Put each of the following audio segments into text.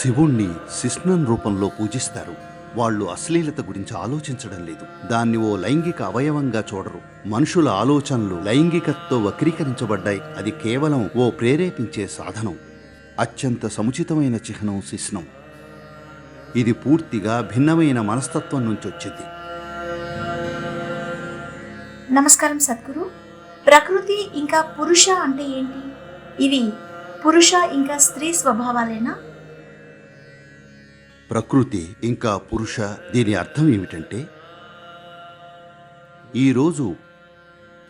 శివుణ్ణి శిష్ణం రూపంలో పూజిస్తారు. వాళ్ళు అశ్లీలత గురించి ఆలోచించడం లేదు. దాన్ని ఓ లైంగిక అవయవంగా చూడరు. మనుషుల ఆలోచనలు లైంగికతో వక్రీకరించబడ్డాయి. అది కేవలం ఓ ప్రేరేపించే సాధనం. అత్యంత సముచితమైన చిహ్నం శిష్ణం. ఇది పూర్తిగా భిన్నమైన మనస్తత్వం నుంచి వచ్చింది నమస్కారం సద్గురు. ప్రకృతి ఇంకా పురుష అంటే ఏంటి? ఇవి పురుష ఇంకా స్త్రీ స్వభావాలేనా? ప్రకృతి ఇంకా పురుష దీని అర్థం ఏమిటంటే ఈరోజు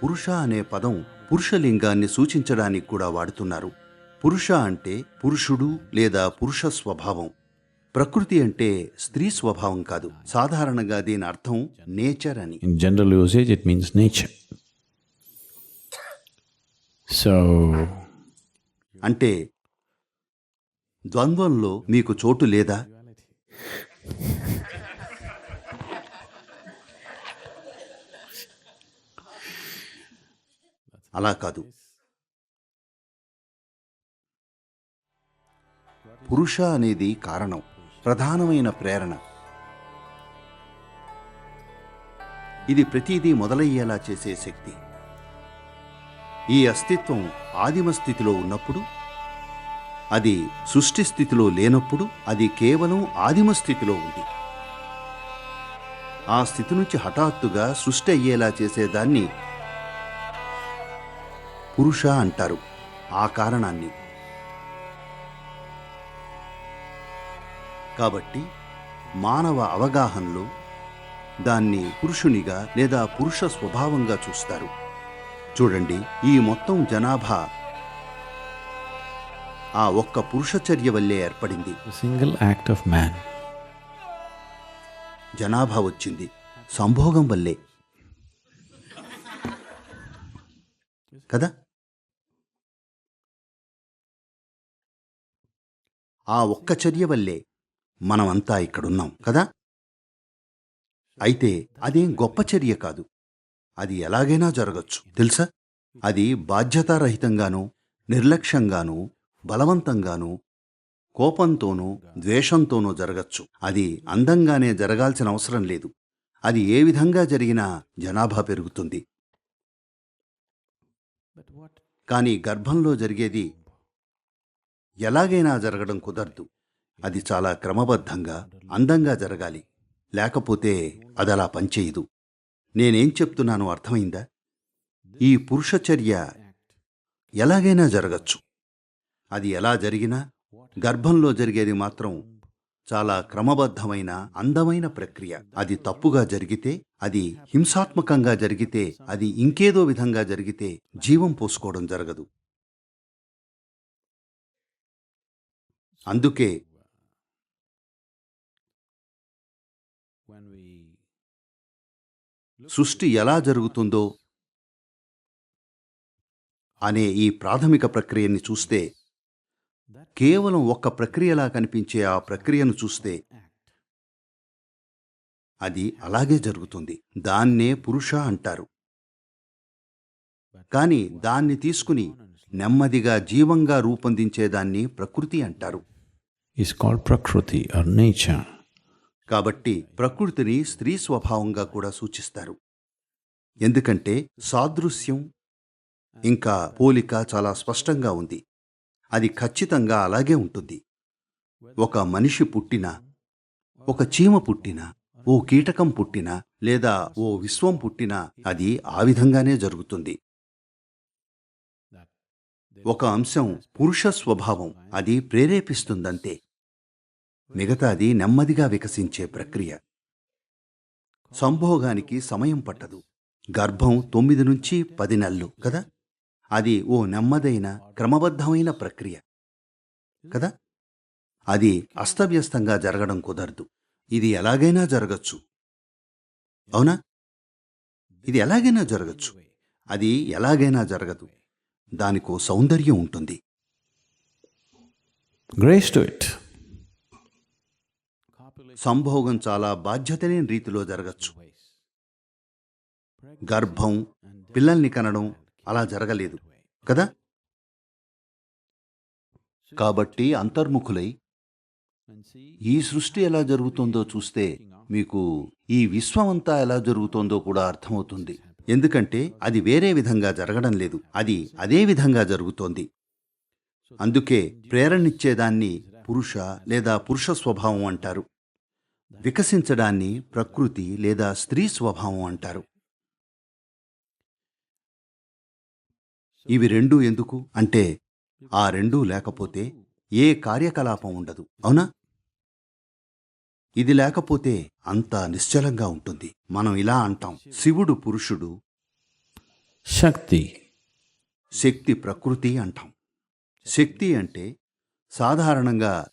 పురుష అనే పదం పురుషలింగాన్ని సూచించడానికి కూడా వాడుతున్నారు. పురుష అంటే పురుషుడు లేదా పురుష స్వభావం. ప్రకృతి అంటే స్త్రీ స్వభావం కాదు. సాధారణంగా దీని అర్థం నేచర్ అని. General usage, it means nature. So, అంటే ద్వంద్వంలో మీకు చోటు లేదా? అలా కాదు. పురుష అనేది కారణం ప్రధానమైన ప్రేరణ. ఇది ప్రతిదీ మొదలయ్యేలా చేసే శక్తి. ఈ అస్తిత్వం ఆదిమ స్థితిలో ఉన్నప్పుడు అది సృష్టి స్థితిలో లేనప్పుడు అది కేవలం ఆదిమ స్థితిలో ఉంది. ఆ స్థితి నుంచి హఠాత్తుగా సృష్టి అయ్యేలా చేసేదాన్ని పురుష అంటారు. ఆ కారణాన్ని. కాబట్టి మానవ అవగాహనలో దాన్ని పురుషునిగా లేదా పురుష స్వభావంగా చూస్తారు. చూడండి ఈ మొత్తం జనాభా ఆ ఒక్క పురుష చర్య వల్లే ఏర్పడింది. Single act of man. జనాభా వచ్చింది. సంభోగం వల్లే. కదా? ఆ ఒక్క చర్య వల్లే మనమంతా ఇక్కడున్నాం. కదా? అయితే అదేం గొప్ప చర్య కాదు. అది ఎలాగైనా జరగచ్చు. తెలుసా? అది బాధ్యతారహితంగానూ నిర్లక్ష్యంగానూ బలవంతంగానూ కోపంతోనూ ద్వేషంతోనూ జరగచ్చు. అది అందంగానే జరగాల్సిన అవసరం లేదు. అది ఏ విధంగా జరిగినా జనాభా పెరుగుతుంది. కానీ గర్భంలో జరిగేది ఎలాగైనా జరగడం కుదరదు. అది చాలా క్రమబద్ధంగా అందంగా జరగాలి. లేకపోతే అది అలా పనిచేయదు. నేనేం చెప్తున్నానో అర్థమైందా? ఈ పురుష చర్య ఎలాగైనా జరగచ్చు. అది ఎలా జరిగినా గర్భంలో జరిగేది మాత్రం చాలా క్రమబద్ధమైన అందమైన ప్రక్రియ. అది తప్పుగా జరిగితే అది హింసాత్మకంగా జరిగితే అది ఇంకేదో విధంగా జరిగితే జీవం పోసుకోవడం జరగదు. అందుకే సృష్టి ఎలా జరుగుతుందో అనే ఈ ప్రాథమిక ప్రక్రియని చూస్తే కేవలం ఒక్క ప్రక్రియలా కనిపించే ఆ ప్రక్రియను చూస్తే అది అలాగే జరుగుతుంది. దాన్నే పురుష అంటారు. కానీ దాన్ని తీసుకుని నెమ్మదిగా జీవంగా రూపొందించేదాన్ని ప్రకృతి అంటారు. Nature. కాబట్టి ప్రకృతిని స్త్రీ స్వభావంగా కూడా సూచిస్తారు. ఎందుకంటే సాదృశ్యం ఇంకా పోలిక చాలా స్పష్టంగా ఉంది. అది ఖచ్చితంగా అలాగే ఉంటుంది. ఒక మనిషి పుట్టినా ఒక చీమ పుట్టినా ఓ కీటకం పుట్టినా లేదా ఓ విశ్వం పుట్టినా అది ఆ విధంగానే జరుగుతుంది. ఒక అంశం పురుష స్వభావం అది ప్రేరేపిస్తుందంతే. మిగతాది నెమ్మదిగా వికసించే ప్రక్రియ. సంభోగానికి సమయం పట్టదు. గర్భం తొమ్మిది నుంచి పది నెలలు కదా? అది ఓ నెమ్మదైన క్రమబద్ధమైన ప్రక్రియ. కదా? అది అస్తవ్యస్తంగా జరగడం కుదరదు. ఇది ఎలాగైనా జరగచ్చు. అవునా? ఇది ఎలాగైనా జరగచ్చు. అది ఎలాగైనా జరగదు. దానికో సౌందర్యం ఉంటుంది. సంభోగం చాలా బాధ్యత లేని రీతిలో జరగచ్చు. గర్భం పిల్లల్ని కనడం అలా జరగలేదు కదా? కాబట్టి అంతర్ముఖులై ఈ సృష్టి ఎలా జరుగుతుందో చూస్తే మీకు ఈ విశ్వమంతా ఎలా జరుగుతోందో కూడా అర్థమవుతుంది. ఎందుకంటే అది వేరే విధంగా జరగడం లేదు అది అదే విధంగా జరుగుతోంది. అందుకే ప్రేరణిచ్చేదాన్ని పురుష లేదా పురుష స్వభావం అంటారు. వికసించడాన్ని ప్రకృతి లేదా స్త్రీ స్వభావం అంటారు. ఇవి రెండూ ఎందుకు? అంటే ఆ రెండూ లేకపోతే ఏ కార్యకలాపం ఉండదు. అవునా? ఇది లేకపోతే అంతా నిశ్చలంగా ఉంటుంది. మనం ఇలా అంటాం. శివుడు పురుషుడు Shakti. శక్తి ప్రకృతి అంటాం. శక్తి అంటే సాధారణంగా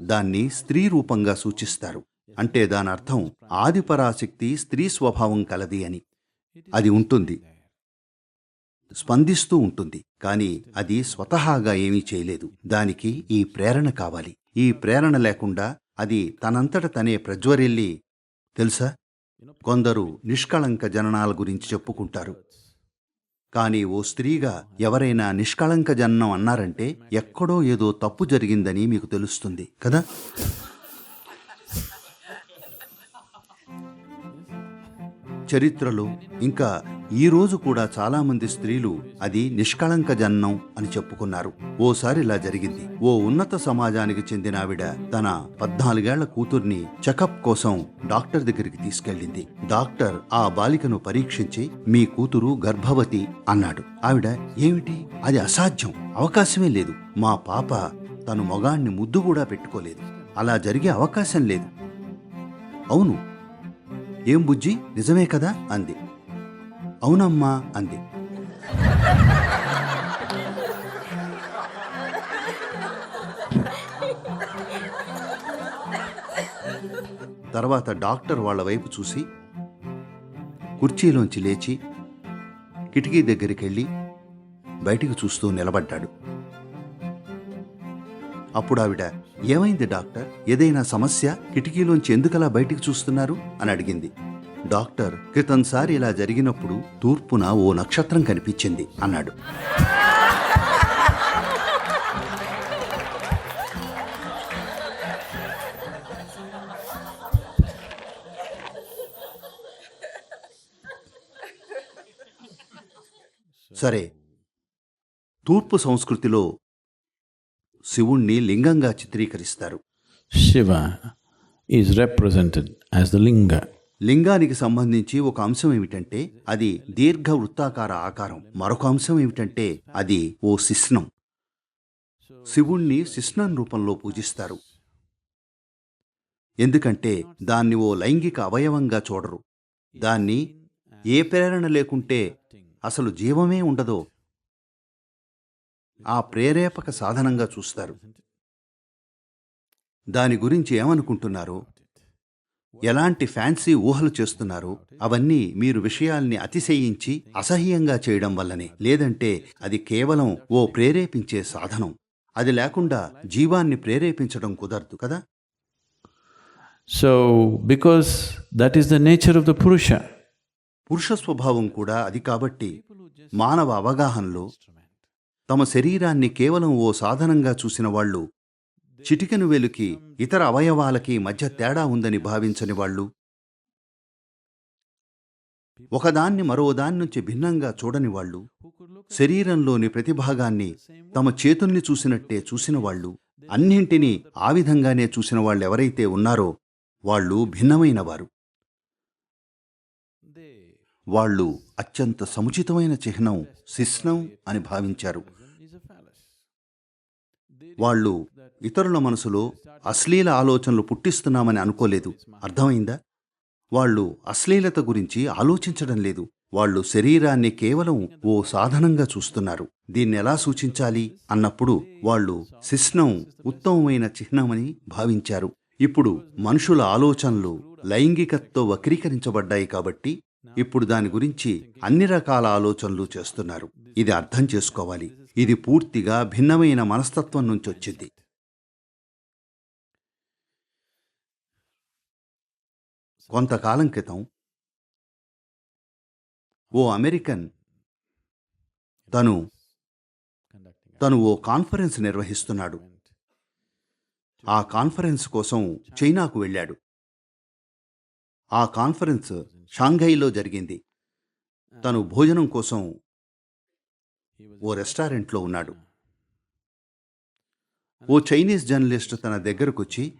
దాన్ని స్త్రీ రూపంగా సూచిస్తారు. అంటే దాని అర్థం ఆదిపరాశక్తి స్త్రీ స్వభావం కలది అని. అది ఉంటుంది. స్పందిస్తూ ఉంటుంది కానీ అది స్వతహాగా ఏమీ చేయలేదు. దానికి ఈ ప్రేరణ కావాలి. ఈ ప్రేరణ లేకుండా అది తనంతట తనే ప్రజ్వరిల్లి తెలుసా? కొందరు నిష్కళంక జననాల గురించి చెప్పుకుంటారు. కానీ ఓ స్త్రీగా ఎవరైనా నిష్కళంక జననం అన్నారంటే ఎక్కడో ఏదో తప్పు జరిగిందని మీకు తెలుస్తుంది కదా? చరిత్రలో ఇంకా ఈ రోజు కూడా చాలామంది స్త్రీలు అది నిష్కళంక జననం అని చెప్పుకున్నారు. ఓసారి ఇలా జరిగింది. ఓ ఉన్నత సమాజానికి చెందిన ఆవిడ తన పద్నాలుగేళ్ళ కూతుర్ని చెకప్ కోసం డాక్టర్ దగ్గరికి తీసుకెళ్ళింది. డాక్టర్ ఆ బాలికను పరీక్షించి మీ కూతురు గర్భవతి అన్నాడు. ఆవిడ ఏమిటి? అది అసాధ్యం. అవకాశమే లేదు. మా పాప తను మొగాణ్ణి ముద్దు కూడా పెట్టుకోలేదు. అలా జరిగే అవకాశం లేదు. అవును. ఏం బుజ్జి? నిజమే కదా? అంది. అవునమ్మా అంది. తర్వాత డాక్టర్ వాళ్ళ వైపు చూసి కుర్చీలోంచి లేచి కిటికీ దగ్గరికి వెళ్ళి బయటికి చూస్తూ నిలబడ్డాడు. అప్పుడు ఆవిడ ఏమైంది డాక్టర్? ఏదైనా సమస్య? కిటికీలోంచి ఎందుకలా బయటికి చూస్తున్నారు? అని అడిగింది. డాక్టర్ క్రితంసారి ఇలా జరిగినప్పుడు తూర్పున ఓ నక్షత్రం కనిపించింది అన్నాడు. సరే తూర్పు సంస్కృతిలో శివుణ్ణి లింగంగా చిత్రీకరిస్తారు. Shiva is represented as the Linga. లింగానికి సంబంధించి ఒక అంశం ఏమిటంటే అది దీర్ఘ వృత్తాకార ఆకారం. మరొక అంశం ఏమిటంటే అది ఓ శిస్నం శివుణ్ణి శిస్నం రూపంలో పూజిస్తారు. ఎందుకంటే దాన్ని ఓ లైంగిక అవయవంగా చూడరు. దాన్ని ఏ ప్రేరణ లేకుంటే అసలు జీవమే ఉండదో. ఆ ప్రేరేపక సాధనంగా చూస్తారు. దాని గురించి ఏమనుకుంటున్నారో? ఎలాంటి ఫ్యాన్సీ ఊహలు చేస్తున్నారో? అవన్నీ మీరు విషయాల్ని అతిశయించి అసహ్యంగా చేయడం వల్లనే లేదంటే అది కేవలం ఓ ప్రేరేపించే సాధనం. అది లేకుండా జీవాన్ని ప్రేరేపించడం కుదరదు కదా? So, because that is the nature of the Purusha, పురుష స్వభావం కూడా అది కాబట్టి మానవ అవగాహనలో తమ శరీరాన్ని కేవలం ఓ సాధనంగా చూసిన వాళ్ళు చిటికెను వెలుకి ఇతర అవయవాలకి మధ్య తేడా ఉందని భావించని వాళ్ళు ఒకదాన్ని మరో దాని నుంచి భిన్నంగా చూడని వాళ్ళు శరీరంలోని ప్రతిభాగాన్ని తమ చేతుల్ని చూసినట్టే చూసిన వాళ్ళు అన్నింటినీ ఆ విధంగానే చూసిన వాళ్ళు ఎవరైతే ఉన్నారో వాళ్ళు భిన్నమైన వారు వాళ్ళు అత్యంత సముచితమైన చిహ్నం శిష్ణం అని భావించారు. వాళ్ళు ఇతరుల మనసులో అశ్లీల ఆలోచనలు పుట్టిస్తున్నామని అనుకోలేదు. అర్థమైందా? వాళ్ళు అశ్లీలత గురించి ఆలోచించడం లేదు. వాళ్ళు శరీరాన్ని కేవలం ఓ సాధనంగా చూస్తున్నారు. దీన్ని ఎలా సూచించాలి అన్నప్పుడు వాళ్ళు శిష్ణం ఉత్తమమైన చిహ్నమని భావించారు. ఇప్పుడు మనుషుల ఆలోచనలు లైంగికతతో వక్రీకరించబడ్డాయి కాబట్టి ఇప్పుడు దాని గురించి అన్ని రకాల ఆలోచనలు చేస్తున్నారు. ఇది అర్థం చేసుకోవాలి. ఇది పూర్తిగా భిన్నమైన మనస్తత్వం నుంచి వచ్చింది. కొంతకాలం క్రితం ఓ అమెరికన్ తను తను ఓ కాన్ఫరెన్స్ నిర్వహిస్తున్నాడు. ఆ కాన్ఫరెన్స్ కోసం చైనాకు వెళ్ళాడు. ఆ కాన్ఫరెన్స్ షాంఘైలో జరిగింది. తను భోజనం కోసం ఓ రెస్టారెంట్లో ఉన్నాడు. ఓ చైనీస్ జర్నలిస్ట్ తన దగ్గరకొచ్చి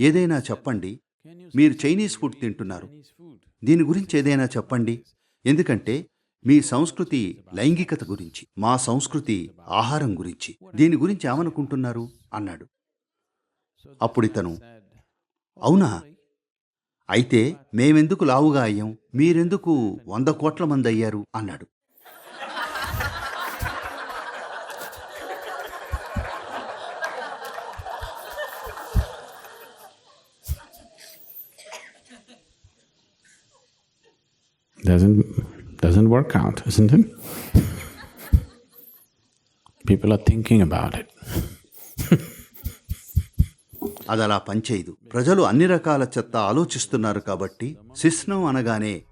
ఏదైనా చెప్పండి. మీరు చైనీస్ ఫుడ్ తింటున్నారు. దీని గురించి ఏదైనా చెప్పండి. ఎందుకంటే మీ సంస్కృతి లైంగికత గురించి మా సంస్కృతి ఆహారం గురించి. దీని గురించి ఏమనుకుంటున్నారు? అన్నాడు. అప్పుడు ఇతను అవునా? అయితే మేమెందుకు లావుగా అయ్యాం మీరెందుకు వంద కోట్ల మంది అయ్యారు అన్నాడు Doesn't doesn't work out, isn't it? People are thinking about it. అది అలా పనిచేయదు. ప్రజలు అన్ని రకాల చెత్త ఆలోచిస్తున్నారు కాబట్టి శిశ్నం అనగానే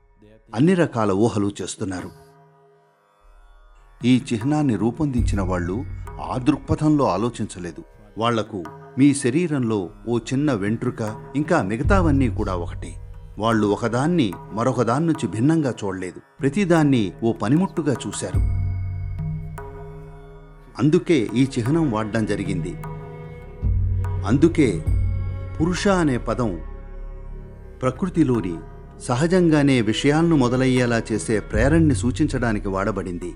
అన్ని రకాల ఊహలు చేస్తున్నారు. ఈ చిహ్నాన్ని రూపొందించిన వాళ్ళు ఆ దృక్పథంలో ఆలోచించలేదు. వాళ్ళకు మీ శరీరంలో ఓ చిన్న వెంట్రుక ఇంకా మిగతావన్నీ కూడా ఒకటే. వాళ్ళు ఒకదాన్ని మరొకదాని నుంచి భిన్నంగా చూడలేదు. ప్రతిదాన్ని ఓ పనిముట్టుగా చూశారు. అందుకే ఈ చిహ్నం వాడడం జరిగింది. అందుకే పురుష అనే పదం ప్రకృతిలోని సహజంగానే విషయాలను మొదలయ్యేలా చేసే ప్రేరణని సూచించడానికి వాడబడింది.